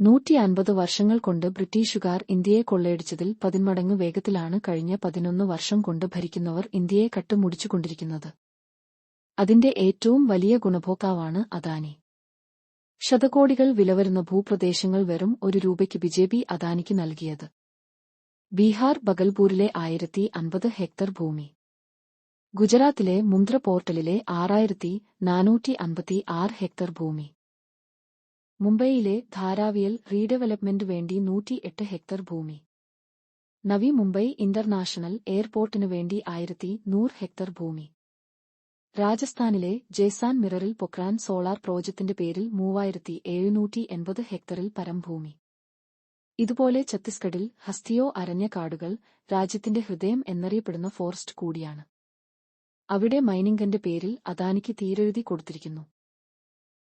നൂറ്റി അൻപത് വർഷങ്ങൾ കൊണ്ട് ബ്രിട്ടീഷുകാർ ഇന്ത്യയെ കൊള്ളയടിച്ചതിൽ പതിന്മടങ്ങ് വേഗത്തിലാണ് കഴിഞ്ഞ പതിനൊന്ന് വർഷം കൊണ്ട് ഭരിക്കുന്നവർ ഇന്ത്യയെ കട്ടുമുടിച്ചുകൊണ്ടിരിക്കുന്നത്. അതിന്റെ ഏറ്റവും വലിയ ഗുണഭോക്താവാണ് അദാനി. ശതകോടികൾ വിലവരുന്ന ഭൂപ്രദേശങ്ങൾ വെറും ഒരു രൂപയ്ക്ക് ബിജെപി അദാനിക്ക് നൽകിയത്. ബീഹാർ ബഗൽപൂരിലെ ആയിരത്തി അൻപത് ഹെക്ടർ ഭൂമി. ഗുജറാത്തിലെ മുന്ദ്ര പോർട്ടലിലെ ആറായിരത്തി നാനൂറ്റി അൻപത്തി ആറ് ഹെക്ടർ ഭൂമി. മുംബൈയിലെ ധാരാവിയൽ റീഡെവലപ്മെന്റ് വേണ്ടി നൂറ്റിയെട്ട് ഹെക്ടർ ഭൂമി. നവി മുംബൈ ഇന്റർനാഷണൽ എയർപോർട്ടിനു വേണ്ടി ആയിരത്തി നൂറ് ഹെക്ടർ ഭൂമി. രാജസ്ഥാനിലെ ജയ്സാൻ മിററിൽ പൊക്രാൻ സോളാർ പ്രോജക്റ്റിന്റെ പേരിൽ മൂവായിരത്തി എഴുന്നൂറ്റി എൺപത് ഹെക്ടറിൽ പരംഭൂമി ഇതുപോലെ ഛത്തീസ്ഗഡിൽ ഹസ്തിയോ അരണ്യ കാടുകൾ രാജ്യത്തിന്റെ ഹൃദയം എന്നറിയപ്പെടുന്ന ഫോറസ്റ്റ് കൂടിയാണ്. അവിടെ മൈനിംഗന്റെ പേരിൽ അദാനിക്ക് തീരെഴുതി കൊടുത്തിരിക്കുന്നു.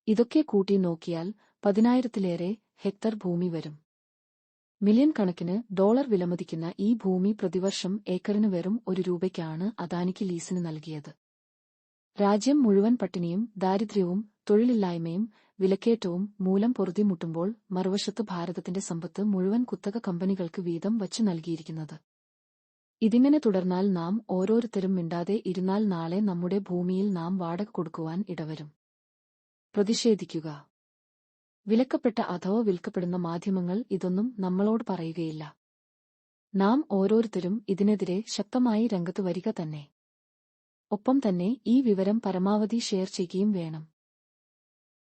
ഇതൊക്കെ കൂട്ടി നോക്കിയാൽ പതിനായിരത്തിലേറെ ഹെക്ടർ ഭൂമി വരും. മില്യൺ കണക്കിന് ഡോളർ വിലമതിക്കുന്ന ഈ ഭൂമി പ്രതിവർഷം ഏക്കറിന് വെറും ഒരു രൂപയ്ക്കാണ് അദാനിക്ക് ലീസിന് നൽകിയത്. രാജ്യം മുഴുവൻ പട്ടിണിയും ദാരിദ്ര്യവും തൊഴിലില്ലായ്മയും വിലക്കയറ്റവും മൂലം പൊറുതിമുട്ടുമ്പോൾ മറുവശത്ത് ഭാരതത്തിന്റെ സമ്പത്ത് മുഴുവൻ കുത്തക കമ്പനികൾക്ക് വീതം വച്ചു നൽകിയിരിക്കുന്നത്. ഇതിങ്ങനെ തുടർന്നാൽ നാം ഓരോരുത്തരും മിണ്ടാതെ ഇരുന്നാൽ നാളെ നമ്മുടെ ഭൂമിയിൽ നാം വാടക കൊടുക്കുവാൻ ഇടവരും. പ്രതിഷേധിക്കുക. വിലക്കപ്പെട്ട അഥവാ വിൽക്കപ്പെടുന്ന മാധ്യമങ്ങൾ ഇതൊന്നും നമ്മളോട് പറയുകയില്ല. നാം ഓരോരുത്തരും ഇതിനെതിരെ ശക്തമായി രംഗത്ത് വരിക തന്നെ. ഒപ്പം തന്നെ ഈ വിവരം പരമാവധി ഷെയർ ചെയ്യുകയും വേണം.